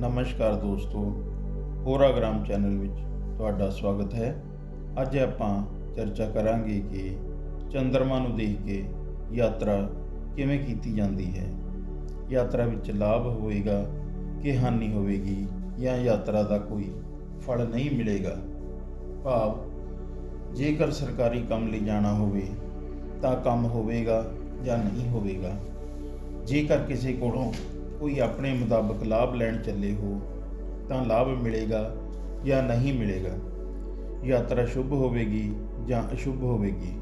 ਨਮਸਕਾਰ ਦੋਸਤੋ ਹੋਰਾਗ੍ਰਾਮ ਚੈਨਲ ਵਿੱਚ ਤੁਹਾਡਾ ਸਵਾਗਤ ਹੈ। ਅੱਜ ਆਪਾਂ ਚਰਚਾ ਕਰਾਂਗੇ ਕਿ ਚੰ드ਰਮਾ ਨੂੰ ਦੇਖ ਕੇ ਯਾਤਰਾ ਕਿਵੇਂ ਕੀਤੀ ਜਾਂਦੀ ਹੈ। ਯਾਤਰਾ ਵਿੱਚ ਲਾਭ ਹੋਵੇਗਾ ਕਿ ਹਾਨੀ ਹੋਵੇਗੀ ਜਾਂ ਯਾਤਰਾ ਦਾ ਕੋਈ ਫਲ ਨਹੀਂ ਮਿਲੇਗਾ? ਭਾਵ, ਜੇਕਰ ਸਰਕਾਰੀ ਕੰਮ ਲਈ ਜਾਣਾ ਹੋਵੇ, ਤਾਂ ਕੰਮ ਹੋਵੇਗਾ ਜਾਂ ਨਹੀਂ ਹੋਵੇਗਾ। ਜੇਕਰ ਕਿਸੇ ਕੋਲੋਂ ਕੋਈ ਆਪਣੇ ਮੁਤਾਬਕ ਲਾਭ ਲੈਣ ਚੱਲੇ ਹੋ, ਤਾਂ ਲਾਭ ਮਿਲੇਗਾ ਜਾਂ ਨਹੀਂ ਮਿਲੇਗਾ? ਯਾਤਰਾ ਸ਼ੁਭ ਹੋਵੇਗੀ ਜਾਂ ਅਸ਼ੁਭ ਹੋਵੇਗੀ?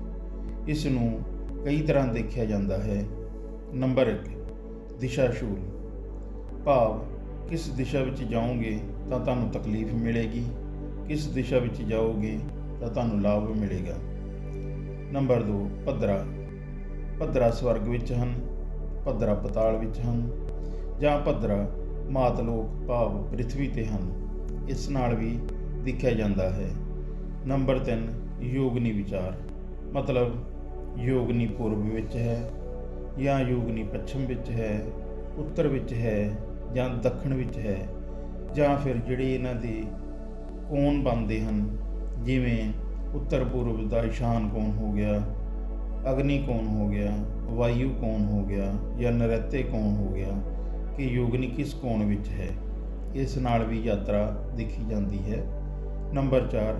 ਇਸ ਨੂੰ ਕਈ ਤਰ੍ਹਾਂ ਦੇਖਿਆ ਜਾਂਦਾ ਹੈ। ਨੰਬਰ 1 ਦਿਸ਼ਾ ਸ਼ੂਲ। ਭਾਵ, ਕਿਸ ਦਿਸ਼ਾ ਵਿੱਚ ਜਾਓਗੇ ਤਾਂ ਤੁਹਾਨੂੰ ਤਕਲੀਫ ਮਿਲੇਗੀ, ਕਿਸ ਦਿਸ਼ਾ ਵਿੱਚ ਜਾਓਗੇ ਤਾਂ ਤੁਹਾਨੂੰ ਲਾਭ ਮਿਲੇਗਾ। ਨੰਬਰ 2 ਪੱਧਰਾ ਪੱਧਰਾ ਸਵਰਗ ਵਿੱਚ ਹਨ ਪੱਧਰਾ ਪਤਾਲ ਵਿੱਚ ਹਨ ਜਾਂ ਪੱਧਰਾ ਮਾਤਲੋਕ ਭਾਵ ਪ੍ਰithvi ਤੇ ਹਨ। ਇਸ ਨਾਲ ਵੀ ਦੇਖਿਆ ਜਾਂਦਾ ਹੈ। ਨੰਬਰ 3 ਯੋਗਨੀ ਵਿਚਾਰ। ਮਤਲਬ ਯੋਗਨੀ ਪੂਰਬ ਵਿੱਚ ਹੈ ਜਾਂ ਯੋਗਨੀ ਪੱਛਮ ਵਿੱਚ ਹੈ, ਉੱਤਰ ਵਿੱਚ ਹੈ ਜਾਂ ਦੱਖਣ ਵਿੱਚ ਹੈ, ਜਾਂ ਫਿਰ ਜਿਹੜੇ ਇਹਨਾਂ ਦੇ ਕੋਣ ਬਣਦੇ ਹਨ, ਜਿਵੇਂ ਉੱਤਰ ਪੂਰਬ ਦਾ ਈਸ਼ਾਨ ਕੋਣ ਹੋ ਗਿਆ, ਅਗਨੀ ਕੋਣ ਹੋ ਗਿਆ, ਵਾਯੂ ਕੋਣ ਹੋ ਗਿਆ ਜਾਂ ਨਰਤੇ ਕੋਣ ਹੋ ਗਿਆ ਕਿ ਯੋਗਨੀ ਕਿਸ ਕੋਣ ਵਿੱਚ ਹੈ। ਇਸ ਨਾਲ ਵੀ ਯਾਤਰਾ ਦੇਖੀ ਜਾਂਦੀ ਹੈ। ਨੰਬਰ 4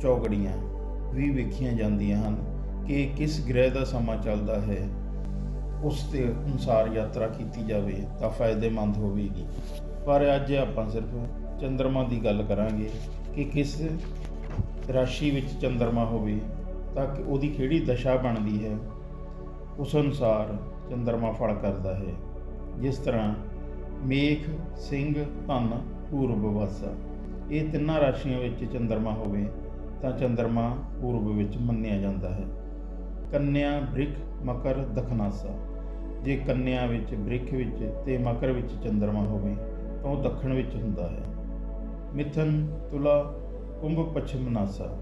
ਚੌਗੜੀਆਂ। ਵੀ ਵੇਖੀਆਂ ਜਾਂਦੀਆਂ ਹਨ ਕਿ ਕਿਸ ਗ੍ਰਹਿ ਦਾ ਸਮਾਂ ਚੱਲਦਾ ਹੈ। ਉਸ ਦੇ ਅਨੁਸਾਰ ਯਾਤਰਾ ਕੀਤੀ ਜਾਵੇ ਤਾਂ ਫਾਇਦੇਮੰਦ ਹੋਵੇਗੀ। ਪਰ ਅੱਜ ਆਪਾਂ ਸਿਰਫ ਚੰਦਰਮਾ ਦੀ ਗੱਲ ਕਰਾਂਗੇ ਕਿ ਕਿਸ ਰਾਸ਼ੀ ਵਿੱਚ ਚੰਦਰਮਾ ਹੋਵੇ ਤਾਂ ਕਿ ਉਹਦੀ ਕਿਹੜੀ ਦਸ਼ਾ ਬਣਦੀ ਹੈ। ਉਸ ਅਨੁਸਾਰ ਚੰਦਰਮਾ ਫਲ ਕਰਦਾ ਹੈ। ਜਿਸ ਤਰ੍ਹਾਂ ਮੇਖ ਸਿੰਘ ਧਨ ਪੂਰਬ ਵਾਸਾ। ਇਹ ਤਿੰਨਾਂ ਰਾਸ਼ੀਆਂ ਵਿੱਚ ਚੰਦਰਮਾ ਹੋਵੇ, ਤਾਂ ਚੰਦਰਮਾ ਪੂਰਬ ਵਿੱਚ ਮੰਨਿਆ ਜਾਂਦਾ ਹੈ। ਕੰਨਿਆ ਬ੍ਰਿਖ ਮਕਰ ਦਖਨਾਸਾ। ਜੇ ਕੰਨਿਆ ਵਿੱਚ ਬ੍ਰਿਖ ਵਿੱਚ ਤੇ ਮਕਰ ਵਿੱਚ ਚੰਦਰਮਾ ਹੋਵੇ, ਤਾਂ ਉਹ ਦੱਖਣ ਵਿੱਚ ਹੁੰਦਾ ਹੈ। ਮਿਥਨ ਤੁਲਾ ਕੁੰਭ ਪੱਛਮ ਨਾਸਾ।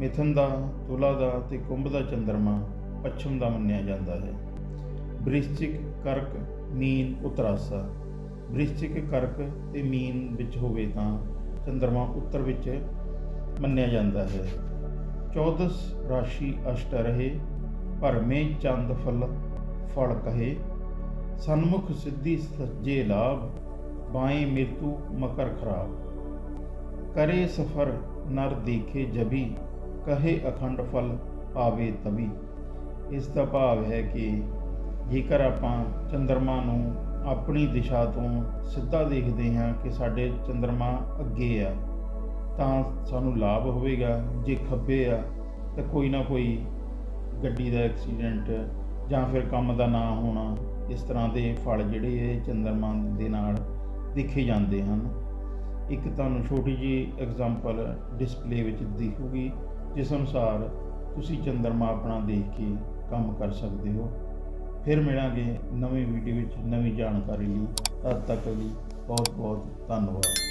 ਮਿਥਨ ਦਾ, ਤੁਲਾ ਦਾ ਤੇ ਕੁੰਭ ਦਾ ਚੰਦਰਮਾ ਪੱਛਮ ਦਾ ਮੰਨਿਆ ਜਾਂਦਾ ਹੈ। ਬ੍ਰਿਸ਼ਚਿਕ ਕਰਕ, ਮੀਨ ਉਤਰਾਸਾ। ਵ੍ਰਿਸ਼ਚਿਕ ਕਰਕ ਤੇ ਮੀਨ ਵਿੱਚ ਹੋਵੇ ਤਾਂ ਚੰ드ਰਮਾ ਉੱਤਰ ਵਿੱਚ ਮੰਨਿਆ ਜਾਂਦਾ ਹੈ। 14 ਰਾਸ਼ੀ ਅਸ਼ਟ ਰਹੇ ਭਰਮੇ ਚੰਦ ਫਲ ਫਲ ਕਹੇ। ਸਨਮੁਖ ਸਿੱਧੀ ਸੱਜੇ ਲਾਭ, ਬਾਏ ਮਿਰਤੂ ਮਕਰ ਖਰਾਬ। ਕਰੇ ਸਫਰ ਨਰ ਦੇਖੇ ਜਬੀ, ਕਹੇ ਅਖੰਡ ਫਲ ਪਾਵੇ ਤਬੀ ਇਸ ਦਾ ਭਾਵ ਹੈ ਕਿ ਜੇਕਰ ਆਪਾਂ ਚੰਦਰਮਾ ਨੂੰ ਆਪਣੀ ਦਿਸ਼ਾ ਤੋਂ ਸਿੱਧਾ ਦੇਖਦੇ ਹਾਂ ਕਿ ਸਾਡੇ ਚੰਦਰਮਾ ਅੱਗੇ ਆ, ਤਾਂ ਸਾਨੂੰ ਲਾਭ ਹੋਵੇਗਾ। ਜੇ ਖੱਬੇ ਆ, ਤਾਂ ਕੋਈ ਨਾ ਕੋਈ ਗੱਡੀ ਦਾ ਐਕਸੀਡੈਂਟ ਜਾਂ ਫਿਰ ਕੰਮ ਦਾ ਨਾ ਹੋਣਾ, ਇਸ ਤਰ੍ਹਾਂ ਦੇ ਫਲ ਜਿਹੜੇ ਇਹ ਚੰਦਰਮਾ ਦੇ ਨਾਲ ਦੇਖੇ ਜਾਂਦੇ ਹਨ। ਇੱਕ ਤੁਹਾਨੂੰ ਛੋਟੀ ਜੀ ਐਗਜ਼ਾਮਪਲ ਡਿਸਪਲੇ ਵਿੱਚ ਦਿਖੂਗੀ, ਜਿਸ ਅਨੁਸਾਰ ਤੁਸੀਂ ਚੰਦਰਮਾ ਆਪਣਾ ਦੇਖ ਕੇ ਕੰਮ ਕਰ ਸਕਦੇ ਹੋ। ਫਿਰ ਮਿਲਾਂਗੇ ਨਵੀਂ ਵੀਡੀਓ ਵਿੱਚ ਨਵੀਂ ਜਾਣਕਾਰੀ ਲਈ। ਤਦ ਤੱਕ ਲਈ ਬਹੁਤ ਬਹੁਤ ਧੰਨਵਾਦ।